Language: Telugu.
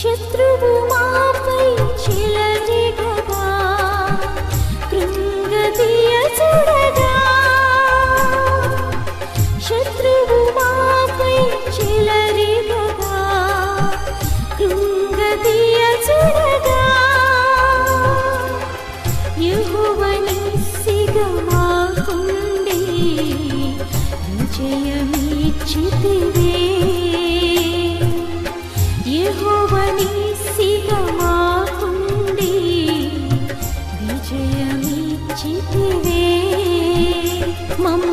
శత్రువు మాపై చిలరిగగా కృంగదీయ చూడగా. శత్రువు మాపై చిలరిగగా కృంగదీయ చూడగా. యెహోవని సిగమాకుండి విజయమిచ్చితివే. మమ్మ